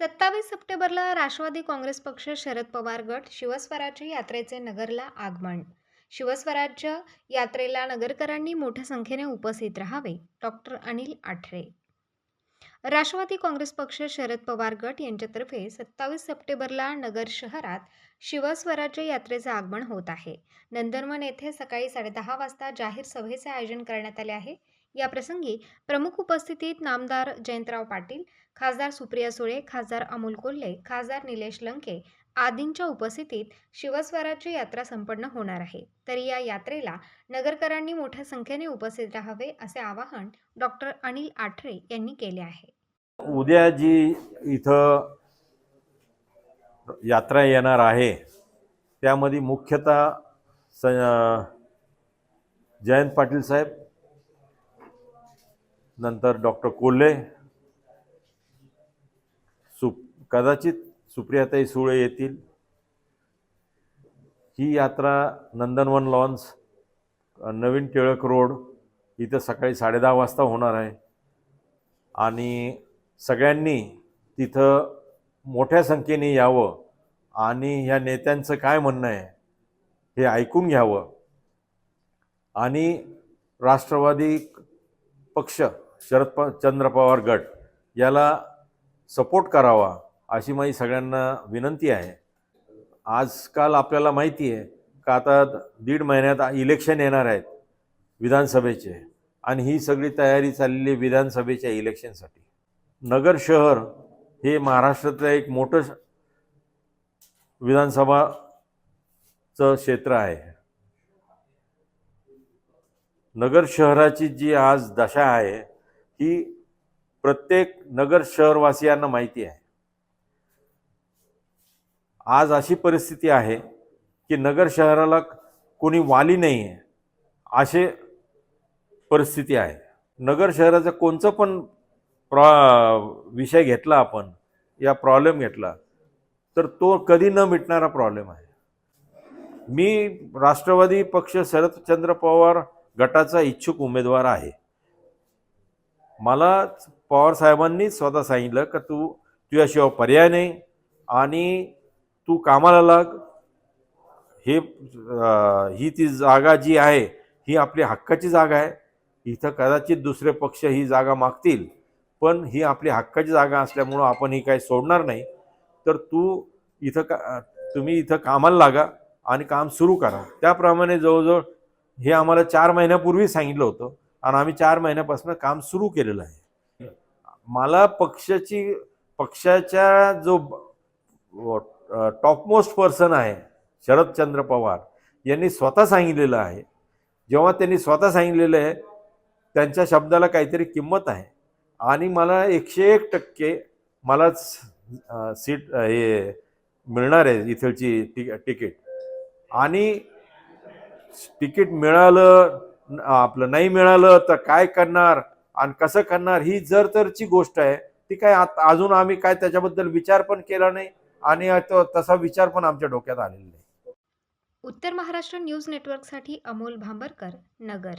सत्तावीस सप्टेंबरला राष्ट्रवादी काँग्रेस पक्ष शरद पवार गट शिवस्वराज्य यात्रेचे नगरला आगमन. शिवस्वराज्य यात्रेला नगरकरांनी मोठ्या संख्येने उपस्थित राहावे. डॉक्टर अनिल आठरे राष्ट्रवादी काँग्रेस पक्ष शरद पवार गट यांच्यातर्फे सत्तावीस सप्टेंबरला नगर शहरात शिवस्वराज्य यात्रेचे आगमन होत आहे. नंदनवन येथे सकाळी साडेदहा वाजता जाहीर सभेचे आयोजन करण्यात आले आहे. या प्रसंगी प्रमुख उपस्थितीत नामदार जयंतराव पाटील खासदार सुप्रिया सुळे खासदार अमोल कोल्हे खासदार निलेश लंके आदींच्या उपस्थितीत शिवस्वराज्य यात्रा संपन्न होणार आहे. तरी या यात्रेला नगरकरांनी मोठ्या संख्येने उपस्थित राहावे असे आवाहन डॉक्टर अनिल आठरे यांनी केले आहे. उद्या जी इथं यात्रा येणार आहे त्यामध्ये मुख्यतः स जयंत पाटील साहेब नंतर डॉक्टर कोल्हे सु कदाचित सुप्रियाताई सुळे येतील. ही यात्रा नंदनवन लॉन्स नवीन टिळक रोड इथं सकाळी साडेदहा वाजता होणार आहे. आणि सगळ्यांनी तिथं मोठ्या संख्येने यावं आणि ह्या नेत्यांचं काय म्हणणं आहे हे ऐकून घ्यावं. आणि राष्ट्रवादी पक्ष शरद प चंद्र पवार गट याला सपोर्ट करावा. अशी माझी सगळ्यांना विनंती आहे. आजकाल आपल्याला माहिती आहे का आता दीड महिन्यात इलेक्शन येणार आहेत विधानसभेचे आणि ही सगळी तयारी चाललेली आहे विधानसभेच्या इलेक्शनसाठी नगर शहर हे महाराष्ट्रातलं एक मोठं विधानसभाचं क्षेत्र आहे. नगर शहराची जी आज दशा आहे ही प्रत्येक नगर शहरवासियांना माहिती आहे. आज अशी परिस्थिती आहे की नगर शहराला कोणी वाली नाही आहे असे परिस्थिती आहे. नगर शहराचं कोणचं पण प्रॉ विषय घेतला आपण या प्रॉब्लेम घेतला तर तो कधी न मिटणारा प्रॉब्लेम आहे. मी राष्ट्रवादी पक्ष शरदचंद्र पवार गटाचा इच्छुक उमेदवार आहे. मला पवार साहेबांनी स्वतः सांगितलं का तू तुझ्याशिवाय पर्याय नाही आणि तू कामाला लाग. हे ही ती जागा जी आहे ही आपली हक्काची जागा आहे. इथं कदाचित दुसरे पक्ष ही जागा मागतील पण ही आपली हक्काची जागा असल्यामुळं आपण ही काही सोडणार नाही. तर तू इथं का तुम्ही इथं कामाला लागा आणि काम सुरू करा. त्याप्रमाणे जवळजवळ हे आम्हाला चार महिन्यापूर्वी सांगितलं होतं आणि आम्ही चार महिन्यापासून काम सुरू केलेलं आहे. मला पक्षाची पक्षाच्या जो टॉपमोस्ट पर्सन आहे शरदचंद्र पवार. यांनी स्वतः सांगितलेलं आहे. जेव्हा त्यांनी स्वतः सांगितलेलं आहे त्यांच्या शब्दाला काहीतरी किंमत आहे. आणि मला एकशे एक टक्के मलाच सीट हे मिळणार आहे इथलची ति तिकीट. आणि तिकीट मिळालं आपलं नाही मिळालं तर काय करणार आणि कसं करणार ही जर तरची गोष्ट आहे ती काय आता अजून आम्ही काय त्याच्याबद्दल विचार पण केला नाही. आणि तो तसा विचार पण आमच्या डोक्यात आलेला नाही. उत्तर महाराष्ट्र न्यूज नेटवर्कसाठी अमोल भांबरकर नगर.